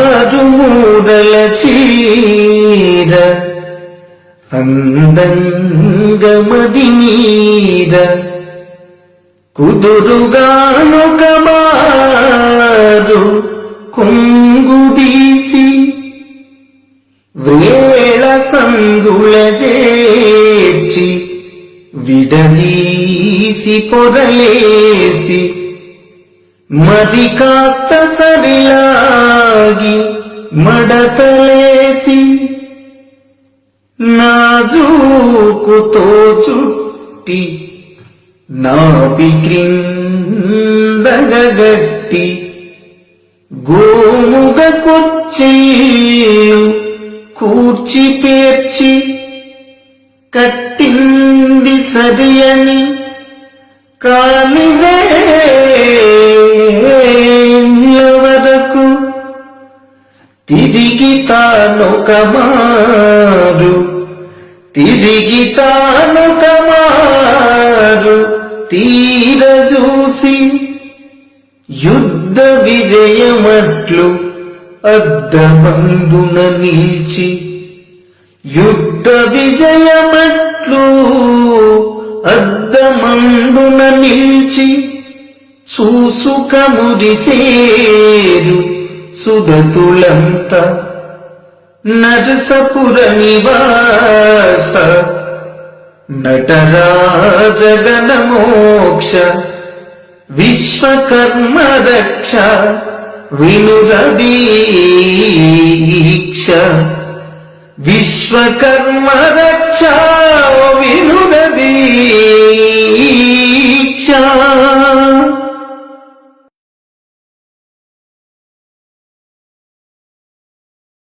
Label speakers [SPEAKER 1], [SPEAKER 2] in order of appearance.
[SPEAKER 1] ആറുമൂടല ചീര അന്തംഗമതിനീര കുതിരുകാനുകമാരു കൊങ്കുദീസി വ്രേ సందులజేర్చి విడదీసి పొరలేసి మది కాస్త సరిలాగి మడతలేసి నాజూకుతో చుట్టి నాపి క్రిందగట్టి గోముగ కొచ్చేయు కూర్చి పేర్చి కట్టింది సరి అని కాలివేళ్ళ వరకు తిరిగి తానొక మారు తిరిగి తానొక మారు తీర చూసి యుద్ధ విజయమట్లు అద్దమందున నిలిచి యుద్ధ విజయమట్లు అద్దమందున నిలిచి చూసుక మురిసేరు సుధతులంత నరసపుర నివాస నటరాజగణ మోక్ష విశ్వకర్మ రక్ష వినురదీక్ష విశ్వకర్మ రక్ష వినురదీక్ష